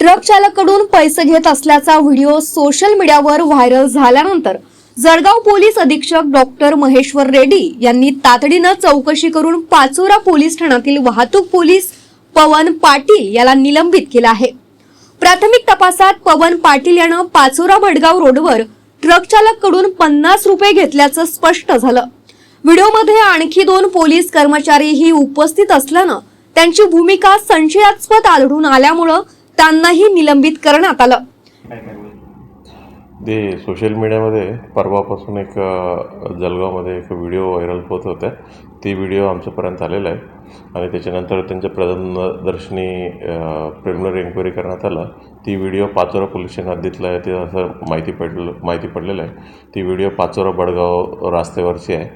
Truck चालकाकडून पैसे घेत असल्याचा व्हिडिओ सोशल मीडियावर व्हायरल झाल्यानंतर जळगाव पोलीस अधीक्षक डॉक्टर महेश्वर रेड्डी यांनी तातडीनं चौकशी करून पाचोरा पोलीस ठाण्यातील वाहतूक पोलीस पवन पाटील याला निलंबित केलं आहे. प्राथमिक तपासात पवन पाटील यानं पाचोरा भडगाव रोडवर ट्रक चालककडून पन्नास रुपये घेतल्याचं स्पष्ट झालं. व्हिडिओमध्ये आणखी दोन पोलीस कर्मचारीही उपस्थित असल्यानं त्यांची भूमिका संशयास्पद आढळून आल्यामुळं त्यांनाही निलंबित करण्यात आलं. ते सोशल मीडियामध्ये परवापासून एक जळगावमध्ये एक व्हिडिओ व्हायरल होत होत्या ती व्हिडिओ आमच्यापर्यंत आलेला आहे आणि त्याच्यानंतर त्यांच्या प्रदर्शनी प्रिलिमिनरी एन्क्वायरी करण्यात आला. ती व्हिडिओ पाचोरा पोलीस स्टेशनात दिसला आहे. ते असं माहिती पडलं माहिती पडलेलं आहे. ती व्हिडिओ पाचोरा बडगाव रस्त्यावरची आहे.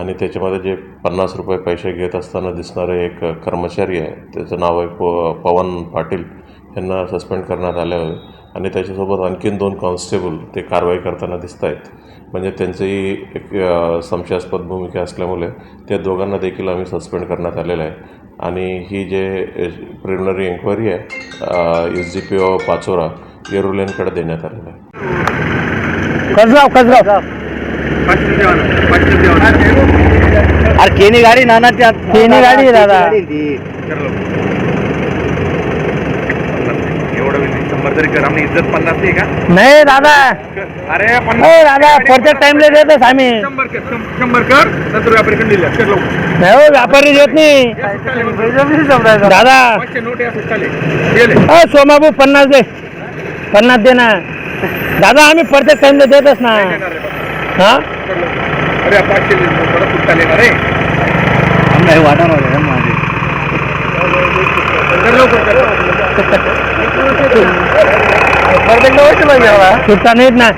आणि त्याच्यामध्ये जे पन्नास रुपये पैसे घेत असताना दिसणारे एक कर्मचारी आहे. त्याचं नाव आहे प पवन पाटील. यांना सस्पेंड करण्यात आले आहे आणि त्याच्यासोबत आणखीन दोन कॉन्स्टेबल ते कारवाई करताना दिसत आहेत. म्हणजे त्यांचीही एक संशयास्पद भूमिका असल्यामुळे त्या दोघांना देखील आम्ही सस्पेंड करण्यात आलेलं आहे. आणि ही जे प्रिलिमिनरी एन्क्वायरी आहे S G P O Pachora येरुलेनकडे देण्यात आलेलं आहे. अरे केनी गाडी ना ना त्यात केनी गाडी दादा. एवढं बी नाही शंभर तरी कर आम्ही इज्जत पन्नास नाही का? नाही दादा. अरे हो पन्नास दादा पुढच्या टाइमला देतच आम्ही. शंभर कर शं- शंभर कर नंतर व्यापारी दिल्या कर लवकर. नाही हो व्यापारी देत नाही. दादा. पाचशे नोट असं चालेल. गेले सोमाबू पन्नास दे. पन्नास दे ना. दादा आम्ही प्रत्येक टाइमला देतच ना. हा? कर लवकर. अरे पाचशे परत येणार रे. नाही वाटाणार आहे माझे कर लवकर कर सुट्टा नाहीत ना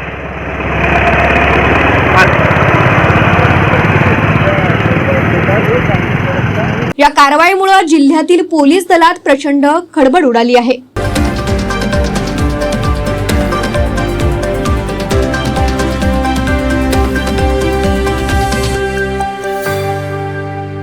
या कारवाईमुळे जिल्ह्यातील पोलीस दलात प्रचंड खडबड उडाली आहे.